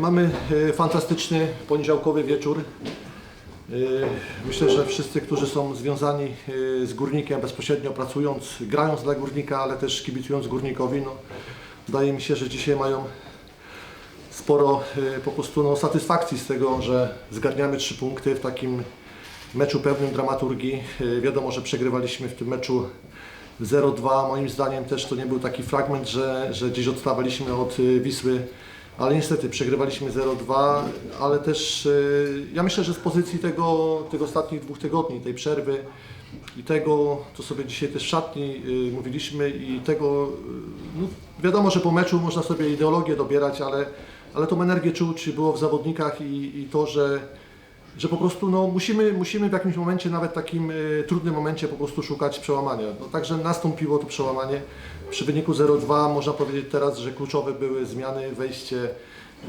mamy e, fantastyczny poniedziałkowy wieczór. E, Myślę, że wszyscy, którzy są związani e, z górnikiem, bezpośrednio pracując, grając dla górnika, ale też kibicując górnikowi, no, wydaje mi się, że dzisiaj mają sporo po prostu no, satysfakcji z tego, że zgarniamy trzy punkty w takim meczu pełnym dramaturgii. Wiadomo, że przegrywaliśmy w tym meczu 0-2. Moim zdaniem też to nie był taki fragment, że, że gdzieś odstawaliśmy od Wisły, ale niestety przegrywaliśmy 0-2, ale też y, ja myślę, że z pozycji tego, tych ostatnich dwóch tygodni, tej przerwy i tego, co sobie dzisiaj też w szatni y, mówiliśmy i tego, y, no, wiadomo, że po meczu można sobie ideologię dobierać, ale, ale tą energię czuć było w zawodnikach i, i to, że że po prostu no, musimy, musimy w jakimś momencie, nawet takim y, trudnym momencie po prostu szukać przełamania. No, także nastąpiło to przełamanie. Przy wyniku 0-2 można powiedzieć teraz, że kluczowe były zmiany, wejście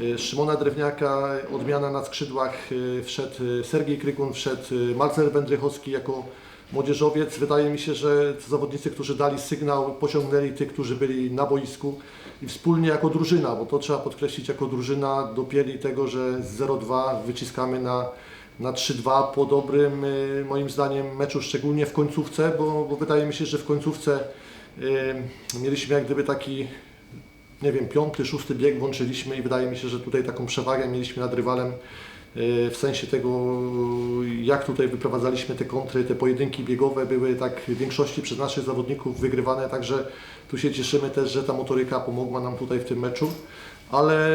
y, Szymona Drewniaka, odmiana na skrzydłach, y, wszedł y, Sergiej Krykun, wszedł y, Marcel Wędrychowski jako młodzieżowiec. Wydaje mi się, że zawodnicy, którzy dali sygnał, pociągnęli tych, którzy byli na boisku i wspólnie jako drużyna, bo to trzeba podkreślić, jako drużyna dopięli tego, że z 0-2 wyciskamy na, na 3-2 po dobrym, y, moim zdaniem, meczu, szczególnie w końcówce, bo, bo wydaje mi się, że w końcówce y, mieliśmy jak gdyby taki, nie wiem, piąty, szósty bieg włączyliśmy i wydaje mi się, że tutaj taką przewagę mieliśmy nad rywalem y, w sensie tego, jak tutaj wyprowadzaliśmy te kontry, te pojedynki biegowe były tak w większości przez naszych zawodników wygrywane, także tu się cieszymy też, że ta motoryka pomogła nam tutaj w tym meczu. Ale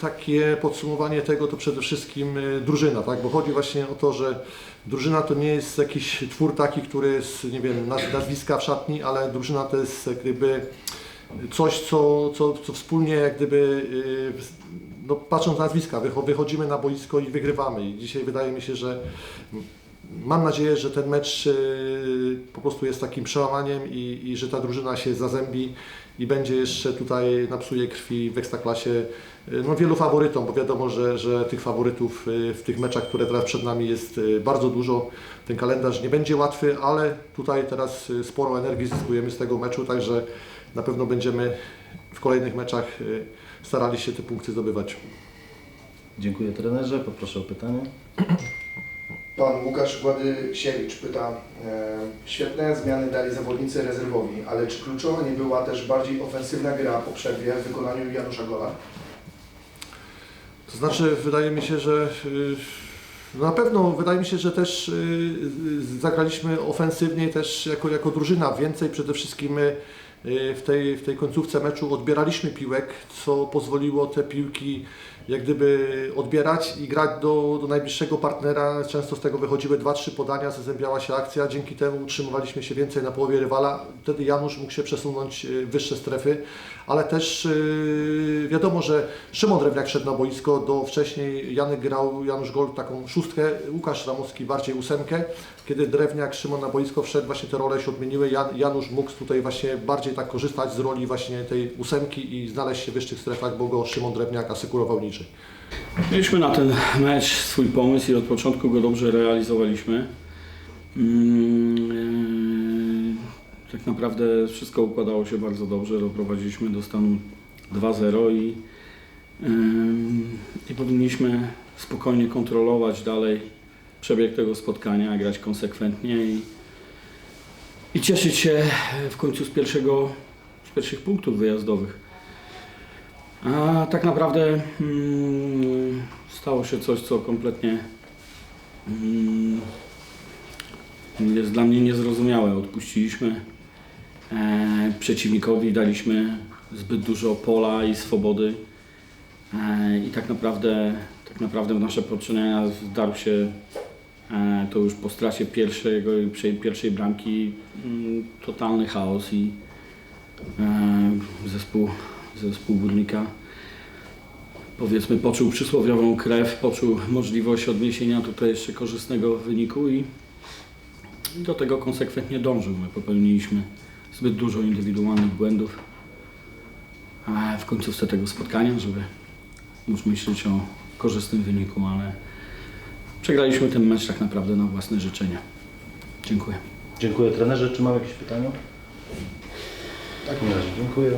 takie podsumowanie tego to przede wszystkim y, drużyna, tak? bo chodzi właśnie o to, że drużyna to nie jest jakiś twór taki, który jest, nie wiem, naz- nazwiska w szatni, ale drużyna to jest jak gdyby coś, co, co, co wspólnie jak gdyby, y, no, patrząc na nazwiska, wycho- wychodzimy na boisko i wygrywamy. I dzisiaj wydaje mi się, że mam nadzieję, że ten mecz y, po prostu jest takim przełamaniem i, i że ta drużyna się zazębi i będzie jeszcze tutaj napsuje krwi w Ekstraklasie y, no, wielu faworytom, bo wiadomo, że, że tych faworytów y, w tych meczach, które teraz przed nami jest bardzo dużo. Ten kalendarz nie będzie łatwy, ale tutaj teraz sporo energii zyskujemy z tego meczu, także na pewno będziemy w kolejnych meczach starali się te punkty zdobywać. Dziękuję trenerze, poproszę o pytanie. Pan Łukasz Władysiewicz pyta, e, świetne zmiany dali zawodnicy rezerwowi, ale czy kluczowa nie była też bardziej ofensywna gra po przerwie w wykonaniu Janusza Gola? To znaczy, wydaje mi się, że y, no na pewno wydaje mi się, że też y, zagraliśmy ofensywnie też jako, jako drużyna. Więcej przede wszystkim w tej, w tej końcówce meczu odbieraliśmy piłek, co pozwoliło te piłki jak gdyby odbierać i grać do, do najbliższego partnera. Często z tego wychodziły 2-3 podania, zazębiała się akcja. Dzięki temu utrzymywaliśmy się więcej na połowie rywala. Wtedy Janusz mógł się przesunąć y, w wyższe strefy, ale też y, wiadomo, że Szymon Drewniak szedł na boisko, do wcześniej Janek grał, Janusz Gol taką szóstkę, Łukasz Ramowski bardziej ósemkę. Kiedy Drewniak, Szymon na boisko wszedł, właśnie te role się odmieniły. Jan, Janusz mógł tutaj właśnie bardziej tak korzystać z roli właśnie tej ósemki i znaleźć się w wyższych strefach, bo go Szymon Drewniak asykurował niżej. Mieliśmy na ten mecz swój pomysł i od początku go dobrze realizowaliśmy. Mm, e, Tak naprawdę wszystko układało się bardzo dobrze. Doprowadziliśmy do stanu 2-0 i, i powinniśmy spokojnie kontrolować dalej przebieg tego spotkania, grać konsekwentnie i, i cieszyć się w końcu z, pierwszego, z pierwszych punktów wyjazdowych. A tak naprawdę mm, stało się coś, co kompletnie mm, jest dla mnie niezrozumiałe. Odpuściliśmy e, przeciwnikowi, daliśmy zbyt dużo pola i swobody e, i tak naprawdę, tak naprawdę w nasze poczynania zdarł się to już po stracie pierwszego, pierwszej, bramki mm, totalny chaos i e, zespół, zespół górnika powiedzmy poczuł przysłowiową krew, poczuł możliwość odniesienia tutaj jeszcze korzystnego wyniku i do tego konsekwentnie dążył. My popełniliśmy zbyt dużo indywidualnych błędów w końcówce tego spotkania, żeby móc myśleć o korzystnym wyniku, ale przegraliśmy ten mecz tak naprawdę na własne życzenie. Dziękuję. Dziękuję trenerze. Czy mam jakieś pytania? W takim razie dziękuję.